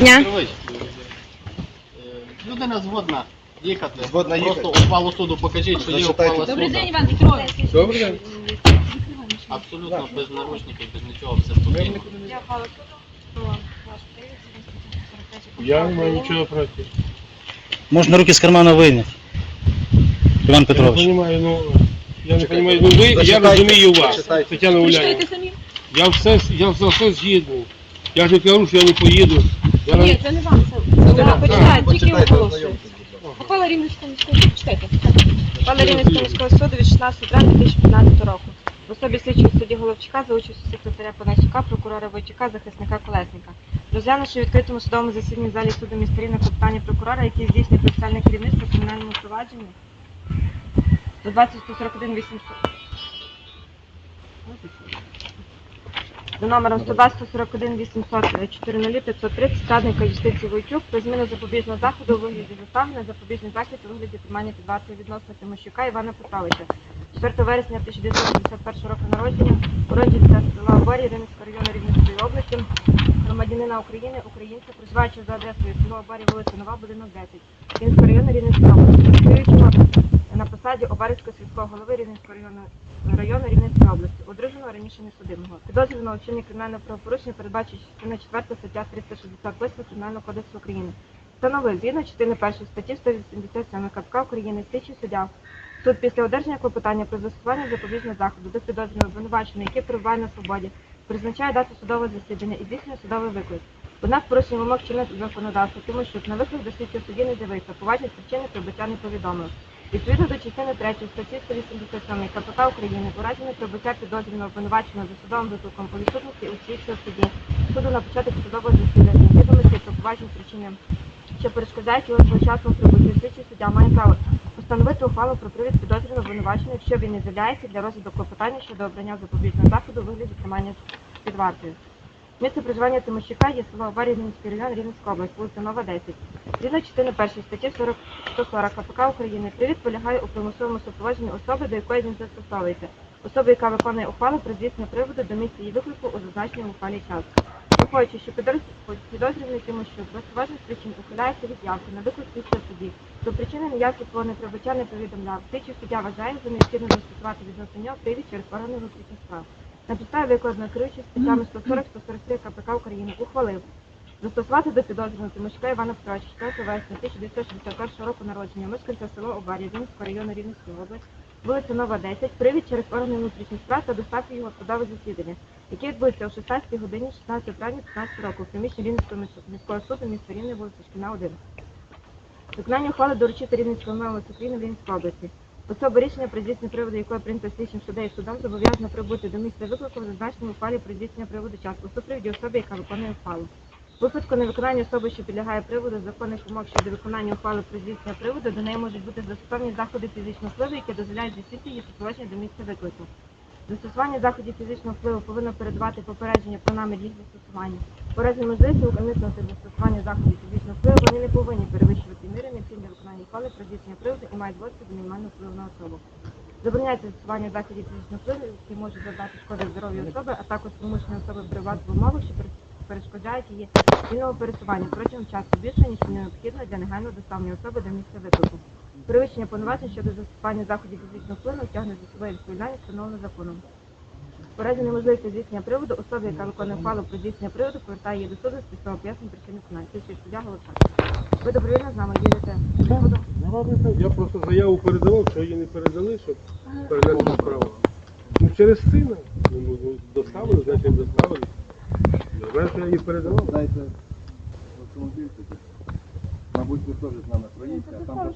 Дня. Людина згодна їхати. Згодна Просто їхати. ухвалу суду покажіть, що є Зачитайте. ухвала Добрий суду. день, Іван Петрович. Добрий день. Абсолютно без наручників, без нічого, все спокійно. Я ухвала суду. Хто ваш привід? Я не маю нічого проти. Можно руки с кармана вынять. Иван Я не Петрович. розумію, ну, я не розумію, ну ви, я Зачитайте, розумію вас, зачитайте. Тетяна Уляна. Прочитайте самі? Я все, я за все згідний. Я ж не кажу, що я не поїду. Я Ні, це не вам, це вам. почитайте, тільки Почитайте, оголошую. будь Рівненського міського суду, читайте. Ухвала Рівненського міського суду від 16 травня 2015 року. В особі слідчого судді Головчика за участю секретаря Панасюка, прокурора Войчука, захисника Колесника. Розглянувши в відкритому судовому засіданні в залі суду міста Рівне питання прокурора, який здійснює процесуальне керівництво в кримінальному провадженні до 20 141 800. За номером 102 141 800 400 530 складника юстиції Войчук про зміну запобіжного заходу у вигляді застави на запобіжний захід у вигляді тримання під вартою відносно Тимощука Івана Петровича. 4 вересня 1961 року народження, уродженця села Оборі Рівненського району Рівненської області, громадянина України, українця, проживаючи за адресою село Оборі, вулиця Нова, будинок 10, Рівненського району Рівненської області, на посаді Обарівського сільського голови Рівненського району району Рівненської області, одруженого раніше несудимого. Підозрюваного у вчиненні кримінального правопорушення передбачить частина 4 стаття 368 Кримінального кодексу України. Встановив згідно частини 1 статті 187 КПК України слідчий суддя. Суд після одержання клопотання про застосування запобіжного заходу до підозрюваного обвинуваченого, який перебуває на свободі, призначає дату судового засідання і здійснює судовий виклик. Однак порушення вимог чинного законодавства, тому що на виклик до слідчого судді не дивився, поважні причини прибуття не повідомив. Відповідно до частини 3 статті 187 КПК України, у разі неприбуття підозрюваного обвинуваченого за судовим викликом по відсутності у слідчого судді, суду на початок судового засідання, відомості про поважні причини, що перешкоджають його своєчасному прибуттю, слідчий суддя має право установити ухвалу про привід підозрюваного обвинуваченого, якщо він не з'являється для розгляду клопотання щодо обрання запобіжного заходу у вигляді тримання під вартою. Місце проживання Тимощука є село Рівненський район, Рівненська область, вулиця Нова, 10. Згідно частини 1 статті 40, 140 КПК України, привід полягає у примусовому супроводженні особи, до якої він застосовується. Особа, яка виконує ухвалу про здійснення приводу до місця її виклику у зазначеному ухвалі час. Виходячи, що підозрюваний Тимощук без поважних причин ухиляється від явки на виклик слідчого судді, то причини неявки свого неприбуття не повідомляв. Слідчий суддя вважає за необхідно застосувати відносно нього привід через органи внутрішніх справ. На підставі викладеної керуючи статтями 140-143 КПК України ухвалив застосувати до підозрюваного Тимошка Івана Петровича 4 вересня 1961 року народження, мешканця село Обарі, Рівненського району Рівненської області, вулиця Нова, 10, привід через органи внутрішніх справ та доставки його судове засідання, яке відбудеться о 16 годині 16 травня 15 року в приміщенні Рівненського міського суду міста Рівне, вулиця Шкільна, 1. Виконання ухвали доручити Рівненському мову України в Рівненській області. Особа рішення про здійснення приводу, якої прийнято слідчим суддею судом, зобов'язана прибути до місця виклику в зазначеному ухвалі про здійснення приводу часу у супровіді особи, яка виконує ухвалу. У випадку невиконання особи, що підлягає приводу законних вимог щодо виконання ухвали про здійснення приводу, до неї можуть бути застосовані заходи фізичного впливу, які дозволяють здійснити її супроводження до місця виклику. Застосування заходів фізичного впливу повинно передавати попередження про намір їх застосування. У разі можливості уникнути застосування заходів фізичного впливу вони не повинні перевищувати міри виконання ухвали про приводу і мають вводити до мінімального впливу на особу. Забороняється застосування заходів фізичного впливу, які можуть завдати шкоди здоров'ю особи, а також примушення особи перебувати в умовах, що перешкоджають її вільного пересування протягом часу більше, ніж необхідно для негайного доставлення особи до місця виклику. Перевищення повноважень щодо застосування заходів фізичного впливу тягне за собою відповідальність встановлену законом. У разі неможливості здійснення приводу, особа, яка виконує ухвалу про здійснення приводу, повертає її до суду з підстави пояснень причини виконання. Слідчий суддя Головчак. Ви добровільно з нами їдете до? Я просто заяву передавав, що її не передали, щоб перенесли справу. Ну через сина. Ну, ну, доставили, значить доставили. Зверху я її передавав. Дайте автомобіль тоді. Мабуть, ви теж з нами проїдете, а там